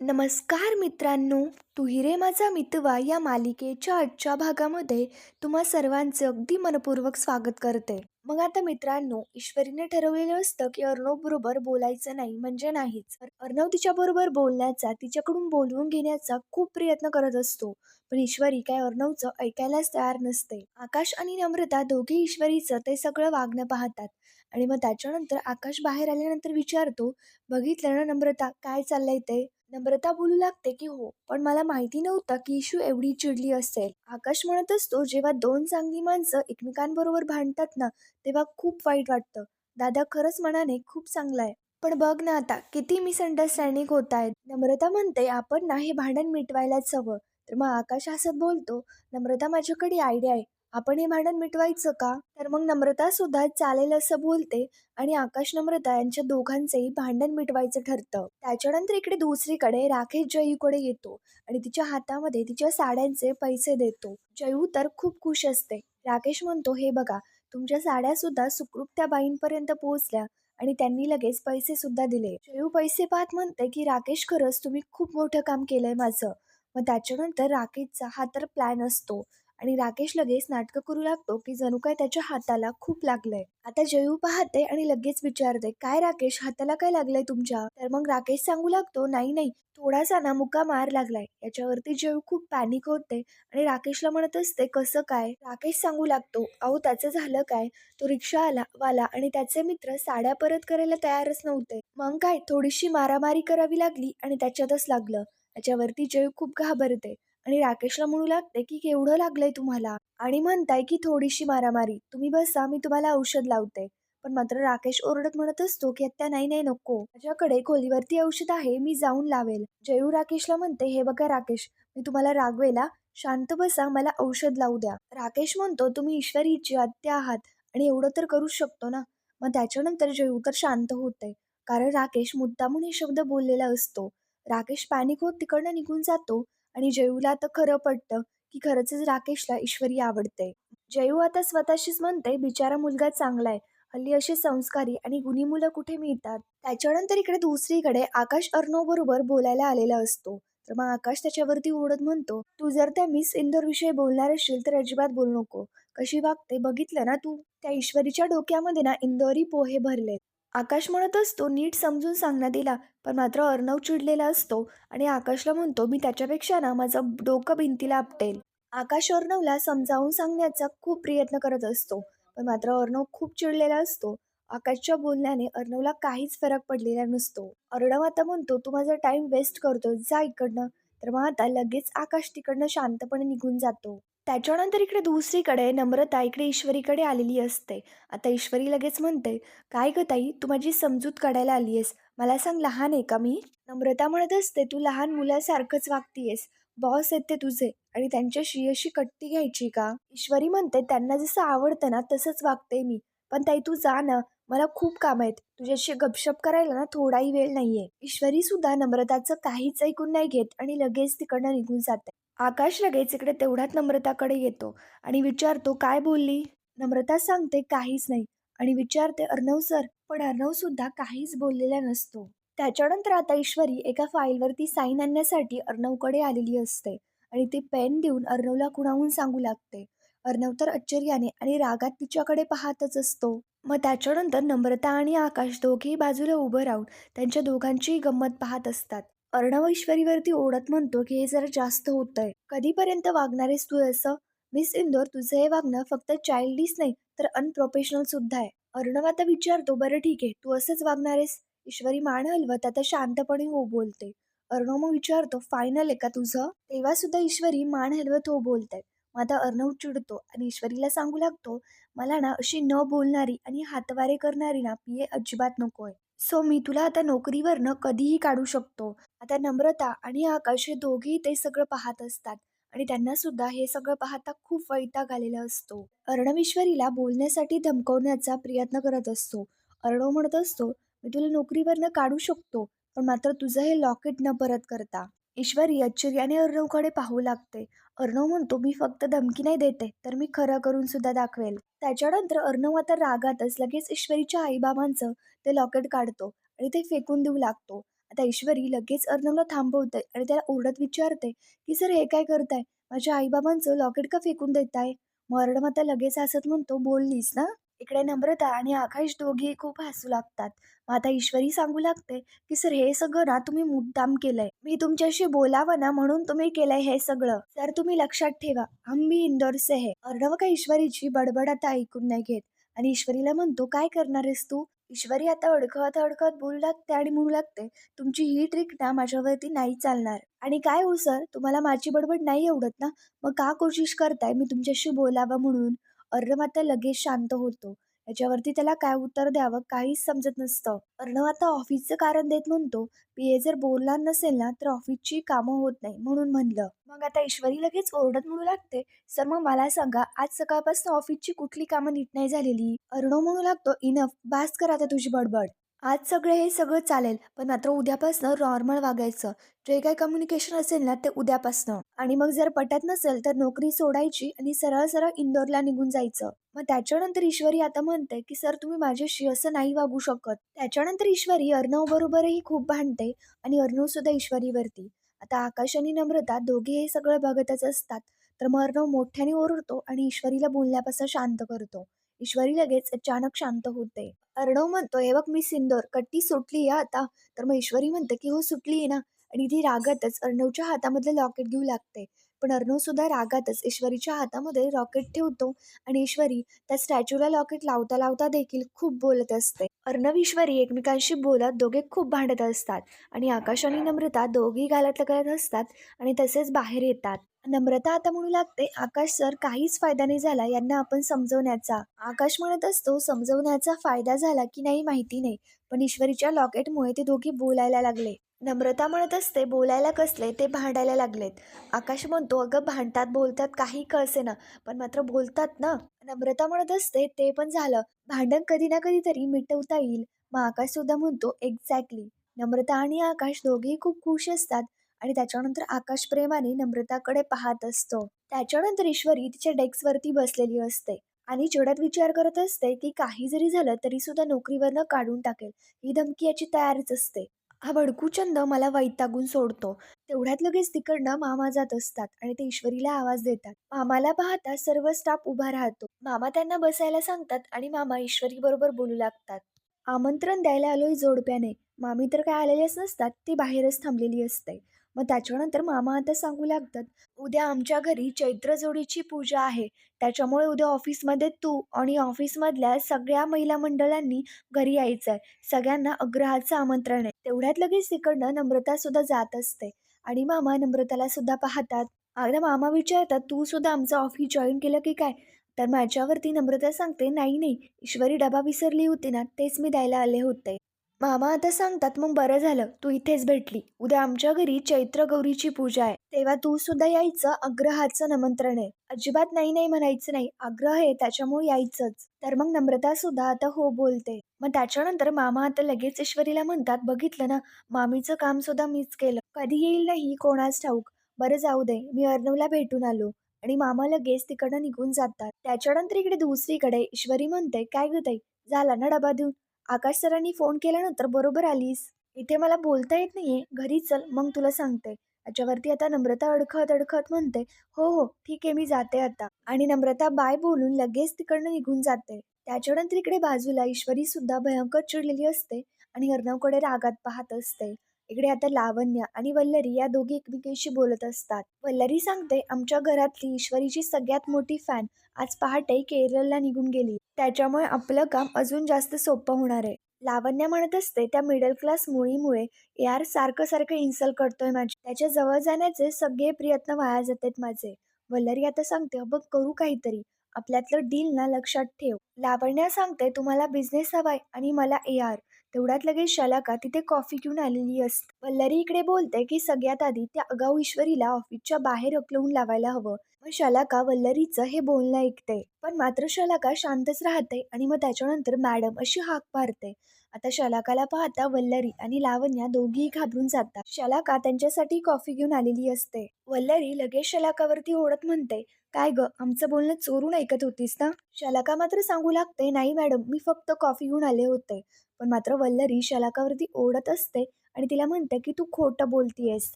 नमस्कार मित्रांनो तू हिरे माझा मितवा या मालिकेच्या आजच्या भागामध्ये तुम्हा सर्वांचं अगदी मनपूर्वक स्वागत करते. मग आता मित्रांनो ईश्वरीने ठरवलेलं असतं की अर्णव बरोबर बोलायचं नाही म्हणजे नाहीच. अर्णव तिच्या बरोबर बोलण्याचा तिच्याकडून बोलवून घेण्याचा खूप प्रयत्न करत असतो. पण ईश्वरी काय अर्णवचं ऐकायलाच तयार नसते. आकाश आणि नम्रता दोघे ईश्वरीचं ते सगळं वागणं पाहतात. आणि मग त्याच्यानंतर आकाश बाहेर आल्यानंतर विचारतो बघितलं ना नम्रता काय चाललंय ते? नम्रता बोलू लागते की हो पण मला माहिती नव्हतं की इशू एवढी चिडली असेल. आकाश म्हणत असतो जेव्हा दोन चांगली माणसं एकमेकांबरोबर भांडतात ना तेव्हा खूप वाईट वाटतं. दादा खरंच मनाने खूप चांगला आहे. पण बघ ना आता किती मिसअंडरस्टँडिंग होत आहेत. नम्रता म्हणते आपण ना हे भांडण मिटवायलाच हवं. तर मग आकाश हसत बोलतो नम्रता माझ्याकडे आयडिया आहे. आपण हे भांडण मिटवायचं का? तर मग नम्रता सुद्धा चालेल असं बोलते आणि आकाश नम्रता यांच्या दोघांचेही भांडण मिटवायचं ठरतं. त्याच्यानंतर इकडे दुसरीकडे राकेश जयूकडे येतो आणि तिच्या हातामध्ये तिच्या साड्यांचे पैसे देतो. जयू तर खूप खुश असते. राकेश म्हणतो हे बघा तुमच्या साड्या सुद्धा सुखरूप त्या बाईंपर्यंत पोहोचल्या आणि त्यांनी लगेच पैसे सुद्धा दिले. जयू पैसे पाहत म्हणते की राकेश खरंच तुम्ही खूप मोठं काम केलंय माझं. मग त्याच्यानंतर राकेशचा हा तर प्लॅन असतो. आणि राकेश लगेच नाटकं करू लागतो की जणू काय त्याच्या हाताला खूप लागलंय. आता जयू पाहते आणि लगेच विचारते काय राकेश हाताला काय लागलंय तुमच्या? तर मग राकेश सांगू लागतो नाही नाही थोडासा ना मुका मार लागलाय. याच्यावरती जयू खूप पॅनिक होते आणि राकेशला म्हणत असते कसं काय? राकेश सांगू लागतो अहो त्याचं झालं काय? तो रिक्षा आला वाला आणि त्याचे मित्र साड्या परत करायला तयारच नव्हते. मग काय थोडीशी मारामारी करावी लागली आणि त्याच्यातच लागलं. त्याच्यावरती जयू खूप घाबरते. आणि राकेशला म्हणू लागते की केवढं लागलंय तुम्हाला? आणि म्हणताय की थोडीशी मारामारी. तुम्ही बसा मी तुम्हाला औषध लावते. पण मात्र राकेश ओरडत म्हणत असतो की आत्ता नाही नाही नको. माझ्याकडे खोलीवरती औषध आहे मी जाऊन लावेल. जयू राकेशला म्हणते हे बघा राकेश मी तुम्हाला रागवेला. शांत बसा मला औषध लावू द्या. राकेश म्हणतो तुम्ही ईश्वरीची आत्या आहात आणि एवढं तर करू शकतो ना? मग त्याच्यानंतर जयू तर शांत होते. कारण राकेश मुद्दामून हे शब्द बोललेला असतो. राकेश पॅनिक होत तिकडनं निघून जातो. आणि जयूला आता खरं पडतं की खरंच राकेशला ईश्वरी आवडते जयू आता स्वतःशीच म्हणते बिचारा मुलगा चांगला आहे हल्ली असे संस्कारी आणि गुणी मुलं कुठे मिळतात? त्याच्यानंतर इकडे दुसरीकडे आकाश अर्णव बरोबर बोलायला आलेला असतो. तर मग आकाश त्याच्यावरती ओढत म्हणतो तू जर त्या मिस इंदोर विषयी बोलणार असशील तर अजिबात बोलू नको. कशी वागते बघितलं ना तू? त्या ईश्वरीच्या डोक्यामध्ये ना इंदोरी पोहे भरलेत. आकाश म्हणत असतो नीट समजून सांगण्यात दिला पण मात्र अर्णव चिडलेला असतो आणि आकाशला म्हणतो मी त्याच्यापेक्षा ना माझं डोकं भिंतीला आपटेल. आकाश अर्णवला समजावून सांगण्याचा खूप प्रयत्न करत असतो पण मात्र अर्णव खूप चिडलेला असतो. आकाशच्या बोलण्याने अर्णवला काहीच फरक पडलेला नसतो. अर्णव आता म्हणतो तू माझा टाइम वेस्ट करतो जा इकडनं. तर मग आता लगेच आकाश तिकडनं शांतपणे निघून जातो. त्याच्यानंतर इकडे दुसरीकडे नम्रता इकडे ईश्वरीकडे आलेली असते. आता ईश्वरी लगेच म्हणते काय ग ताई तू माझी समजूत काढायला आली आहेस मला सांग लहान आहे का मी? नम्रता म्हणत असते तू लहान मुलासारखंच वागतीयस. बॉस आहेत ते तुझे. आणि त्यांच्याशी अशी कट्टी घ्यायची का? ईश्वरी म्हणते त्यांना जसं आवडतं ना तसंच वागते मी. पण ताई तू जा ना. मला खूप काम आहेत. तुझ्याशी गपशप करायला ना थोडाही वेळ नाहीये. ईश्वरी सुद्धा नम्रताचं काहीच ऐकून नाही घेत आणि लगेच तिकडनं निघून जाते. आकाश लगेच इकडे तेवढ्यात नम्रताकडे येतो आणि विचारतो काय बोलली? नम्रता सांगते काहीच नाही. आणि विचारते अर्णव सर पण अर्णव सुद्धा काहीच बोललेला नसतो. त्याच्यानंतर आता ईश्वरी एका फाईलवरती साईन आणण्यासाठी अर्णवकडे आलेली असते आणि ती पेन देऊन अर्णवला कुणाहून सांगू लागते. अर्णव तर आश्चर्याने आणि रागात तिच्याकडे पाहतच असतो. मग त्याच्यानंतर नम्रता आणि आकाश दोघेही बाजूला उभं राहून त्यांच्या दोघांचीही गंमत पाहत असतात. अर्णव ईश्वरीवरती ओढत म्हणतो की हे जरा जास्त होत आहे कधीपर्यंत वागणारेस तू असं? मिस इंदोर तुझं हे वागणं फक्त चाइल्डिश नाही तर अनप्रोफेशनल सुद्धा आहे. अर्णव आता विचारतो बरं ठीक आहे तू असंच वागणारेस ईश्वरी मान हलवत आता शांतपणे हो बोलते. अर्णव मग विचारतो फायनल आहे का तुझं? तेव्हा सुद्धा ईश्वरी मान हलवत हो बोलते मग आता अर्णव चिडतो आणि ईश्वरीला सांगू लागतो मला ना अशी न बोलणारी आणि हातवारे करणारी ना पिये अजिबात नको आहे. सो मी तुला आता नोकरीवरनं कधीही काढू शकतो. आता नम्रता आणि आकाश हे दोघेही ते सगळं पाहत असतात आणि त्यांना सुद्धा हे सगळं पाहता खूप वैताग आलेला असतो. अर्णवेश्वरीला बोलण्यासाठी धमकवण्याचा प्रयत्न करत असतो. अर्णव म्हणत असतो मी तुला नोकरीवरनं काढू शकतो पण मात्र तुझं हे लॉकेट न परत करता. ईश्वरी आश्चर्याने अर्णवकडे पाहू लागते. अर्णव म्हणतो मी फक्त धमकी नाही देते तर मी खरं करून सुद्धा दाखवेल. त्याच्यानंतर अर्णव आता रागातच लगेच ईश्वरीच्या आईबाबांचं ते लॉकेट काढतो आणि ते फेकून देऊ लागतो. आता ईश्वरी लगेच अर्णवला थांबवते आणि त्याला ओरडत विचारते की सर हे काय करताय? माझ्या आईबाबांचं लॉकेट का फेकून देताय? मग अर्णव आता लगेच हसत म्हणतो बोललीस ना? इकडे नम्रता आणि आकाश दोघे खूप हसू लागतात. मग आता ईश्वरी सांगू लागते की सर हे सगळं ना तुम्ही मुद्दाम केलंय. मी तुमच्याशी बोलावं ना म्हणून तुम्ही केलंय हे सगळं. सर तुम्ही लक्षात ठेवा आम्ही इंदोरचे हे अर्णव का ईश्वरीची बडबड आता ऐकून नाही घेत? आणि ईश्वरीला म्हणतो काय करणार आहेस तू? ईश्वरी आता अडकत अडखत बोलू लागते आणि म्हणू लागते तुमची ही ट्रिक ना माझ्यावरती नाही चालणार. आणि काय हो सर? तुम्हाला माझी बडबड नाही आवडत ना? मग का कोशिश करताय मी तुमच्याशी बोलावं म्हणून? अर्णव आता लगेच शांत होतो. याच्यावरती त्याला काय उत्तर द्यावं काहीच समजत नसतं. अर्णव आता ऑफिसचं कारण देत म्हणतो पी ए जर बोलणार नसेल ना तर ऑफिसची कामं होत नाही म्हणून म्हणलं. मग आता ईश्वरी लगेच ओरडत म्हणू लागते सर मग मला सांगा आज सकाळपासून ऑफिसची कुठली कामं नीट नाही झालेली? अर्णव म्हणू लागतो इनफ बास कर आता तुझी बडबड. आज सगळं हे सगळं चालेल पण मात्र उद्यापासनं नॉर्मल वागायचं. जे काही कम्युनिकेशन असेल ना ते उद्यापासनं. आणि मग जर पटत नसेल तर नोकरी सोडायची आणि सरळ सरळ इंदोरला निघून जायचं. मग त्याच्यानंतर ईश्वरी आता म्हणते की सर तुम्ही माझ्याशी असं नाही वागू शकत. त्याच्यानंतर ईश्वरी अर्णव बरोबरही खूप भांडते आणि अर्णव सुद्धा ईश्वरीवरती. आता आकाश आणि नम्रता दोघे हे सगळं बघतच असतात. तर मग अर्णव मोठ्याने ओरडतो आणि ईश्वरीला बोलण्यापासून शांत करतो. ईश्वरी लगेच अचानक शांत होते. अर्णव म्हणतो हे बघ मी सिंदोर कट्टी सुटली आहे आता. तर मग ईश्वरी म्हणते की हो सुटली आहे ना. आणि ती रागातच अर्णवच्या हातामधलं लॉकेट घेऊ लागते. पण अर्णव सुद्धा रागातच ईश्वरीच्या हातामध्ये रॉकेट ठेवतो आणि ईश्वरी त्या स्टॅच्यूला लॉकेट लावता लावता देखील खूप बोलत असते. अर्णव ईश्वरी एकमेकांशी बोलत दोघे खूप भांडत असतात आणि आकाश आणि नम्रता दोघी घालत करत असतात आणि तसेच बाहेर येतात. नम्रता आता म्हणू लागते आकाश सर काहीच फायदा नाही झाला यांना आपण समजवण्याचा. आकाश म्हणत असतो समजवण्याचा फायदा झाला की नाही माहिती नाही. पण ईश्वरीच्या लॉकेटमुळे ते दोघे बोलायला लागले. नम्रता म्हणत असते बोलायला कसले ते भांडायला लागलेत. आकाश म्हणतो अगं भांडतात बोलतात काही कळसे ना पण मात्र बोलतात ना. नम्रता म्हणत असते ते पण झालं. भांडण कधी ना कधीतरी मिटवता येईल. मग आकाश सुद्धा म्हणतो एक्झॅक्टली नम्रता आणि आकाश दोघेही खूप खुश असतात आणि त्याच्यानंतर आकाश प्रेमाने नम्रताकडे पाहत असतो. त्याच्यानंतर ईश्वरी तिच्या डेस्कवरती बसलेली असते आणि चिडत विचार करत असते की काही जरी झालं तरी सुद्धा नोकरीवरनं काढून टाकेल. ही धमकी याची तयारच असते. हा भडकूचंद मला वैतागून सोडतो. तेवढ्यात लगेच तिकडनं मामा जात असतात आणि ते ईश्वरीला आवाज देतात. मामाला पाहता सर्व स्टाफ उभा राहतो. मामा त्यांना बसायला सांगतात आणि मामा ईश्वरी बरोबर बोलू लागतात. आमंत्रण द्यायला आलोय जोडप्याने. मामी तर काय आलेलेच नसतात ती बाहेरच थांबलेली असते. मग त्याच्यानंतर मामा आता सांगू लागतात उद्या आमच्या घरी चैत्र जोडीची पूजा आहे. त्याच्यामुळे उद्या ऑफिसमध्ये तू आणि ऑफिसमधल्या सगळ्या महिला मंडळांनी घरी यायचं आहे सगळ्यांना अग्रहाचं आमंत्रण आहे. तेवढ्यात लगेच तिकडनं नम्रता सुद्धा जात असते आणि मामा नम्रताला सुद्धा पाहतात. आता मामा विचारतात तू सुद्धा आमचं ऑफिस जॉईन केलं की काय? तर माझ्यावरती नम्रता सांगते नाही नाही. ईश्वरी डबा विसरली होती ना तेच मी द्यायला आले होते. मामा आता सांगतात मग बरं झालं तू इथेच भेटली. उद्या आमच्या घरी चैत्र गौरीची पूजा आहे. तेव्हा तू सुद्धा यायचं आग्रहाचं निमंत्रण आहे. अजिबात नाही नाही म्हणायचं नाही. आग्रह आहे त्याच्यामुळे यायचंच. तर मग नम्रता सुद्धा आता हो बोलते. मग त्याच्यानंतर मामा आता लगेच ईश्वरीला म्हणतात बघितलं ना मामीचं काम सुद्धा मीच केलं. कधी येईल नाही कोणाच ठाऊक. बरं जाऊ दे मी अर्णवला भेटून आलो. आणि मामा लगेच तिकडं निघून जातात. त्याच्यानंतर इकडे दुसरीकडे ईश्वरी म्हणते काय ग ताई झाला ना डबा देऊन? आकाश सरांनी फोन केल्यानंतर बरोबर आलीस. इथे मला बोलता येत नाहीये. घरी चल मग तुला सांगते. याच्यावरती आता नम्रता अडखत अडखत म्हणते हो हो ठीक आहे मी जाते आता. आणि नम्रता बाय बोलून लगेच तिकडनं निघून जाते. त्याच्यानंतर इकडे बाजूला ईश्वरी सुद्धा भयंकर चिडलेली असते आणि अर्णवकडे रागात पाहत असते. इकडे आता लावण्य आणि वल्लरी या दोघी एकमेकीशी बोलत असतात. वल्लरी सांगते आमच्या घरातली ईश्वरीची सगळ्यात मोठी फॅन आज पहाटे केरळला निघून गेली. त्याच्यामुळे आपलं काम अजून जास्त सोपं होणार आहे. लावण्य म्हणत असते त्या मिडल क्लास मुळीमुळे यार सारखं सारखं इन्सल्ट करतोय माझे. त्याच्याजवळ जाण्याचे सगळे प्रयत्न वाया जातात माझे. वल्लरी आता सांगते बघ करू काहीतरी. आपल्यातलं डील ना लक्षात ठेव. लावण्या सांगते तुम्हाला बिझनेस हवाय आणि मला ए आर तेवढ्यात लगेच शलाका तिथे कॉफी घेऊन आलेली असते. वल्लरी इकडे बोलते की सगळ्यात आधी त्या अगाऊ ईश्वरीला ऑफिसच्या बाहेर अकलवून लावायला हवं. मग शलाका वल्लरीचं हे बोलणं ऐकते. पण मात्र शलाका शांतच राहते आणि मग त्याच्यानंतर मॅडम अशी हाक मारते. आता शलाकाला पाहता वल्लरी आणि लावण्या दोघीही घाबरून जातात. शलाका त्यांच्यासाठी कॉफी घेऊन आलेली असते. वल्लरी लगेच शलाकावरती ओढत म्हणते काय ग? आमचं बोलणं चोरून ऐकत होतीस ना? शलाका मात्र सांगू लागते नाही मॅडम मी फक्त कॉफी घेऊन आले होते. पण मात्र वल्लरी शलाकावरती ओढत असते आणि तिला म्हणते की तू खोटं बोलतीयस.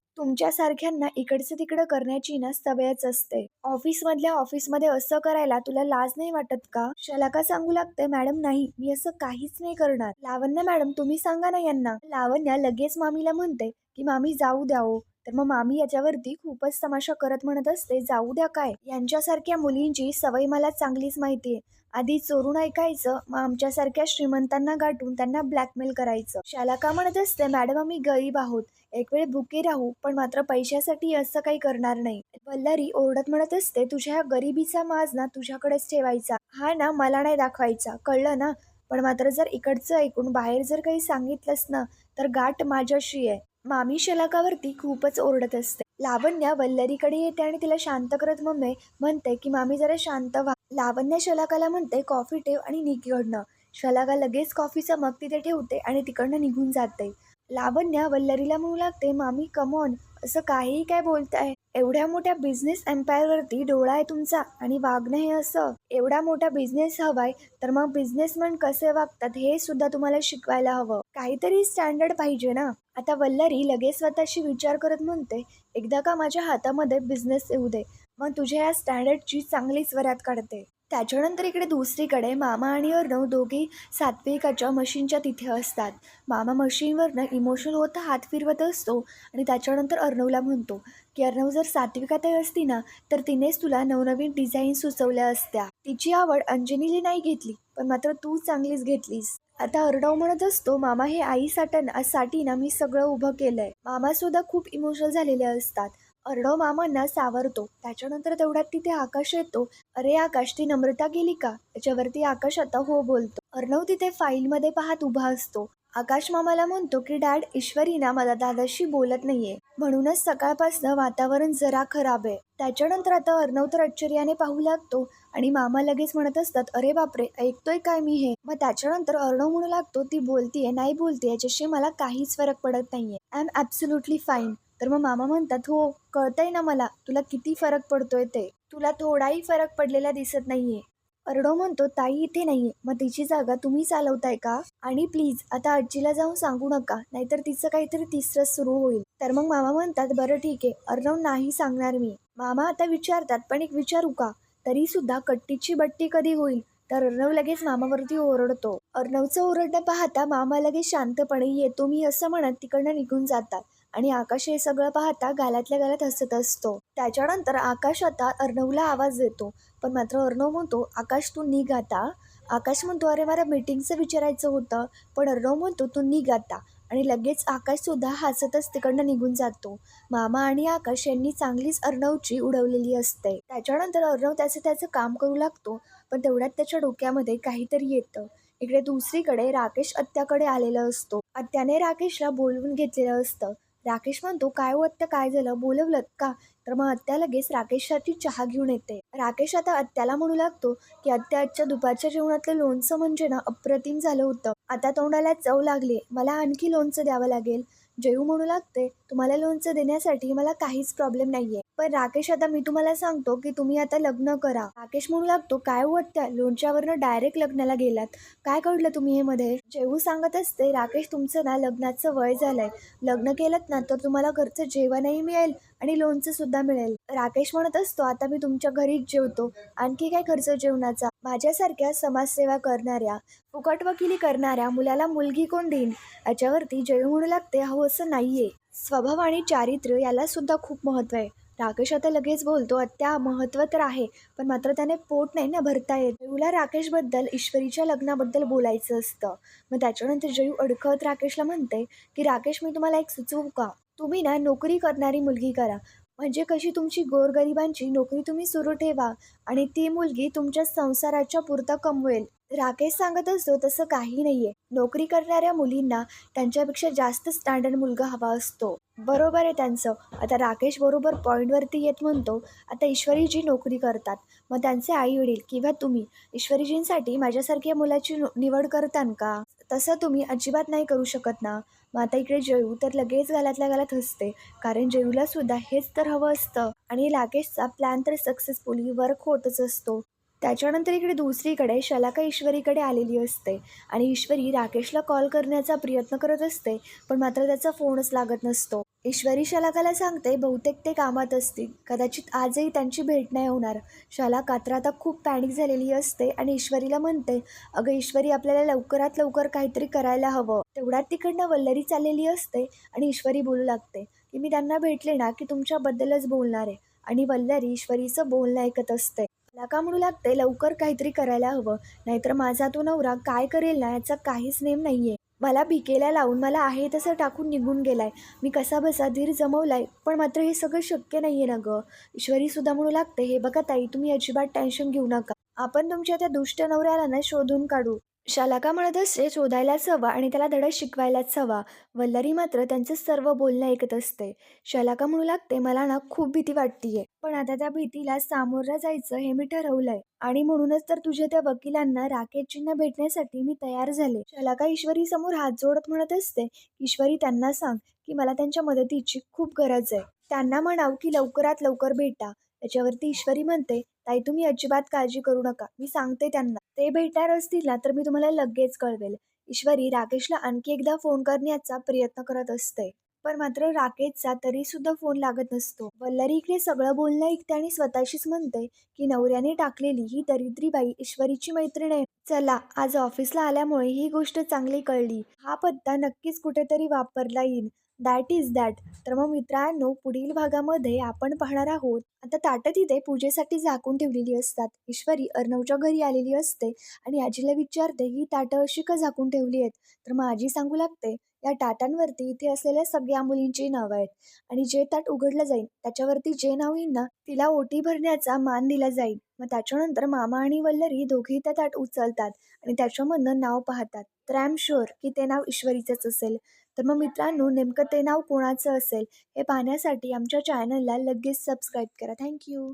तुमच्यासारख्यांना इकडचं तिकडं करण्याची ना सवयच असते. ऑफिसमधल्या ऑफिसमध्ये असं करायला तुला लाज नाही वाटत का? शलाका सांगू लागते मॅडम नाही मी असं काहीच नाही करणार. लावण्या मॅडम तुम्ही सांगा ना यांना. लावण्या लगेच मामीला म्हणते की मामी जाऊ द्या हो. तर मग मामी याच्यावरती खूपच तमाशा करत म्हणत असते जाऊ द्या काय? यांच्यासारख्या मुलींची सवय मला चांगलीच माहितीये. आधी चोरून ऐकायचं मग आमच्यासारख्या श्रीमंतांना गाठून त्यांना ब्लॅकमेल करायचं. शालाका म्हणत असते मॅडम आम्ही गरीब आहोत. एक वेळ भुके राहू पण मात्र पैशासाठी असं काही करणार नाही. बल्लारी ओरडत म्हणत असते तुझ्या ह्या गरिबीचा माज ना तुझ्याकडेच ठेवायचा. हा ना मला नाही दाखवायचा. कळलं ना? पण मात्र जर इकडचं ऐकून बाहेर जर काही सांगितलंस ना तर गाठ माझ्याशी आहे. मामी शलाकावरती खूपच ओरडत असते. लावण्या वल्लरीकडे येते आणि तिला शांत करत मम्मी म्हणते की मामी जरा शांत व्हा. लावण्य शलाकाला म्हणते कॉफी ठेव आणि निघडणं शलाका लगेच कॉफीचा मग तिथे ठेवते आणि तिकडनं निघून जाते. लावण्या वल्लरीला म्हणू लागते मामी कमॉन असं काहीही काय बोलत आहे एवढ्या मोठ्या बिझनेस एम्पायरवरती डोळा आहे तुमचा आणि वागणं हे असं. एवढा मोठा बिझनेस हवाय तर मग बिझनेसमॅन कसे वागतात हे सुद्धा तुम्हाला शिकवायला हवं. काहीतरी स्टँडर्ड पाहिजे ना? आता वल्लरी लगेच स्वतःशी विचार करत म्हणते एकदा का माझ्या हातामध्ये बिझनेस येऊ दे मग तुझ्या या स्टँडर्डची चांगलीच वरात काढते. त्याच्यानंतर इकडे दुसरीकडे मामा आणि अर्णव दोघे सात्विकाच्या मशीनच्या तिथे असतात. मामा मशीनवरनं इमोशनल होता हात फिरवत असतो आणि त्याच्यानंतर अर्णवला म्हणतो की अर्णव जर सात्विकाताई असती ना तर तिनेच तुला नवनवीन डिझाईन सुचवल्या असत्या. तिची आवड अंजनीने नाही घेतली पण मात्र तू चांगलीच घेतलीस. आता अर्णव म्हणत असतो मामा हे आई साठनसाठी ना मी सगळं उभं केलंय. मामा सुद्धा खूप इमोशनल झालेले असतात. अर्णव मामांना सावरतो. त्याच्यानंतर तेवढ्यात तिथे आकाश येतो. अरे आकाश ती नम्रता गेली का? त्याच्यावरती आकाश आता हो बोलतो. अर्णव तिथे फाईलमध्ये पाहत उभा असतो. आकाश मामाला म्हणतो की डॅड ईश्वरी ना मला दादाशी बोलत नाहीये. म्हणूनच सकाळपासनं वातावरण जरा खराब आहे. त्याच्यानंतर आता अर्णव तर आश्चर्याने पाहू लागतो आणि मामा लगेच म्हणत असतात अरे बापरे ऐकतोय काय मी हे? मग त्याच्यानंतर अर्णव म्हणू लागतो ती बोलतीये नाही बोलते याच्याशी मला काहीच फरक पडत नाहीये. आय एम ॲब्सोल्युटली फाईन तर मग मामा म्हणतात हो कळतंय ना मला तुला किती फरक पडतोय ते. तुला थोडाही फरक पडलेला दिसत नाहीये. अर्णव म्हणतो ताई इथे नाहीये. मग तिची जागा तुम्ही चालवताय का? आणि प्लीज आता आजीला जाऊन सांगू नका. नाहीतर तिचं काहीतरी तिसरं सुरू होईल. तर मग मामा म्हणतात बरं ठीक. आहे अर्णव नाही सांगणार मी. मामा आता विचारतात पण एक विचारू का? तरी सुद्धा कट्टीची बट्टी कधी होईल? तर अर्णव लगेच मामावरती ओरडतो. अर्णवचं ओरडणं पाहता मामा लगेच शांतपणे येतो मी असं म्हणत तिकडनं निघून जातात. आणि आकाश हे सगळं पाहता गालातल्या गालात हसत असतो. त्याच्यानंतर आकाश आता अर्णवला आवाज देतो. पण मात्र अर्णव म्हणतो आकाश तू निघ आता. आकाश म्हणतो अरे मला मीटिंगचं विचारायचं होतं. पण अर्णव म्हणतो तू निघ आता. आणि लगेच आकाशसुद्धा हसतच तिकडनं निघून जातो. मामा आणि आकाश यांनी चांगलीच अर्णवची उडवलेली असते. त्याच्यानंतर अर्णव त्याचं त्याचं काम करू लागतो पण तेवढ्यात त्याच्या डोक्यामध्ये काहीतरी येतं. इकडे दुसरीकडे राकेश आत्याकडे आलेला असतो. आत्याने राकेशला बोलवून घेतलेलं असतं. राकेश म्हणतो काय हो आत्या काय झालं? बोलवलं का? तर मग आत्या लगेच राकेशसाठी चहा घेऊन येते. राकेश आता आत्याला म्हणू लागतो की आत्या आजच्या दुपारच्या जेवणातलं लोणचं म्हणजे ना अप्रतिम झालं होतं. आता तोंडाला चव लागली. मला आणखी लोणचं द्यावं लागेल. जयू म्हणू लागते तुम्हाला लोणचं देण्यासाठी मला काहीच प्रॉब्लेम नाहीये. पण राकेश आता मी तुम्हाला सांगतो की तुम्ही आता लग्न करा. राकेश म्हणू लागतो काय हो वाटतं लोणच्यावरनं डायरेक्ट लग्नाला गेलात. काय कळलं तुम्ही हे मध्ये जेवू सांगत असते राकेश तुमचं ना लग्नाचं वय झालंय. लग्न केलं ना तर तुम्हाला घरचं जेवणही मिळेल आणि लोणचं सुद्धा मिळेल. राकेश म्हणत असतो आता मी तुमच्या घरीच जेवतो. आणखी काय खर्च जेवणाचा? माझ्यासारख्या समाजसेवा करणाऱ्या फुकट वकिली करणाऱ्या मुलाला मुलगी कोण देईन? याच्यावरती जय म्हणू लागते हो असं नाहीये. स्वभाव आणि चारित्र्य याला सुद्धा खूप महत्त्व आहे. राकेश आता लगेच बोलतो अत्या महत्त्व तर आहे पण मात्र त्याने पोट नाही ना भरता येत. जयूला राकेशबद्दल ईश्वरीच्या लग्नाबद्दल बोलायचं असतं. मग त्याच्यानंतर जयू अडखळत राकेशला म्हणते की राकेश मी तुम्हाला एक सुचवू का? तुम्ही ना नोकरी करणारी मुलगी करा. म्हणजे कशी तुमची गोरगरिबांची नोकरी तुम्ही सुरू ठेवा आणि ती मुलगी तुमच्या संसाराच्या पुरता कमवेल. राकेश सांगत असतो तसं काही नाहीये. नोकरी करणाऱ्या मुलींना त्यांच्यापेक्षा जास्त स्टँडर्ड मुलगा हवा असतो. बरोबर आहे त्यांचं. आता राकेश बरोबर पॉईंटवरती येत म्हणतो आता ईश्वरीजी नोकरी करतात. मग त्यांचे आई वडील किंवा तुम्ही ईश्वरीजींसाठी माझ्यासारख्या मुलाची निवड करतान का? तसं तुम्ही अजिबात नाही करू शकत ना? मग आता इकडे जयू तर लगेच गालातल्या गालात हसते. कारण जयूला सुद्धा हेच तर हवं असतं. आणि राकेशचा प्लॅन तर सक्सेसफुली वर्क होतच असतो. त्याच्यानंतर इकडे दुसरीकडे शलाका ईश्वरीकडे आलेली असते आणि ईश्वरी राकेशला कॉल करण्याचा प्रयत्न करत असते पण मात्र त्याचा फोनच लागत नसतो. ईश्वरी शलाकाला सांगते बहुतेक ते कामात असतील. कदाचित आजही त्यांची भेट नाही होणार. शलाका तर आता खूप पॅनिक झालेली असते आणि ईश्वरीला म्हणते अगं ईश्वरी आपल्याला लवकरात लवकर काहीतरी करायला हवं. तेवढ्यात तिकडनं वल्लरी चाललेली असते आणि ईश्वरी बोलू लागते की मी त्यांना भेटले ना की तुमच्याबद्दलच बोलणार. आहे आणि वल्लरी ईश्वरीचं बोलणं ऐकत असते. मला का म्हणू लागते लवकर काहीतरी करायला हवं. नाहीतर माझा तो नवरा काय करेल ना याचा काहीच नेम नाहीये. मला भिकेला लावून मला आहे तसं टाकून निघून गेलाय. मी कसा बसा धीर जमवलाय पण मात्र हे सगळं शक्य नाही आहे ना गं. ईश्वरी सुद्धा म्हणू लागते हे बघा ताई तुम्ही अजिबात टेन्शन घेऊ नका. आपण तुमच्या त्या दुष्ट नवऱ्याला ना शोधून काढू. शालाका म्हणत असते शोधायलाच हवा आणि त्याला धडा शिकवायलाच हवा वल्लरी मात्र त्यांचं सर्व बोलणं ऐकत असते. शालाका म्हणू लागते मला ना खूप भीती वाटतीये पण आता त्या भीतीला सामोरं जायचं हे मी ठरवलंय आणि म्हणूनच तर तुझ्या त्या वकिलांना राकेशजींना भेटण्यासाठी मी तयार झाले. शालाका ईश्वरी समोर हात जोडत म्हणत असते ईश्वरी त्यांना सांग की मला त्यांच्या मदतीची खूप गरज आहे. त्यांना म्हणाव की लवकरात लवकर भेटा. त्याच्यावरती ईश्वरी म्हणते ताई तुम्ही अजिबात काळजी करू नका. मी सांगते त्यांना. ते भेटणार असतील ना तर मी तुम्हाला लगेच कळवेल. ईश्वरी राकेशला आणखी एकदा फोन करण्याचा प्रयत्न करत असते. पण मात्र राकेशचा तरी सुद्धा फोन लागत नसतो. वल्लरी इकडे सगळं बोलणं ऐकते आणि स्वतःशीच म्हणते की नवऱ्याने टाकलेली ही दरिद्री बाई ईश्वरीची मैत्रीण आहे. चला आज ऑफिसला आल्यामुळे ही गोष्ट चांगली कळली. हा पत्ता नक्कीच कुठेतरी वापरला येईल. दॅट इज दॅट तर मग मित्रांनो पुढील भागामध्ये आपण पाहणार आहोत. आता ताटं तिथे पूजेसाठी झाकून ठेवलेली असतात. ईश्वरी अर्णवच्या घरी आलेली असते आणि आजीला विचारते ही ताटं अशी का झाकून ठेवली आहेत? तर मग आजी सांगू लागते या टाटांवरती इथे असलेल्या सगळ्या मुलींची नावं आहेत आणि जे ताट उघडलं जाईल त्याच्यावरती जे नाव येईल ना तिला ओटी भरण्याचा मान दिला जाईल. मग त्याच्यानंतर मामा आणि वल्लरी दोघेही त्या ताट उचलतात आणि त्याच्यामधनं नाव पाहतात. तर आय एम शुअर की ते नाव ईश्वरीचंच असेल. तर मग मित्रांनो नेमकं ते नाव कोणाचं असेल हे पाहण्यासाठी आमच्या चॅनलला लगेच सबस्क्राईब करा. थँक्यू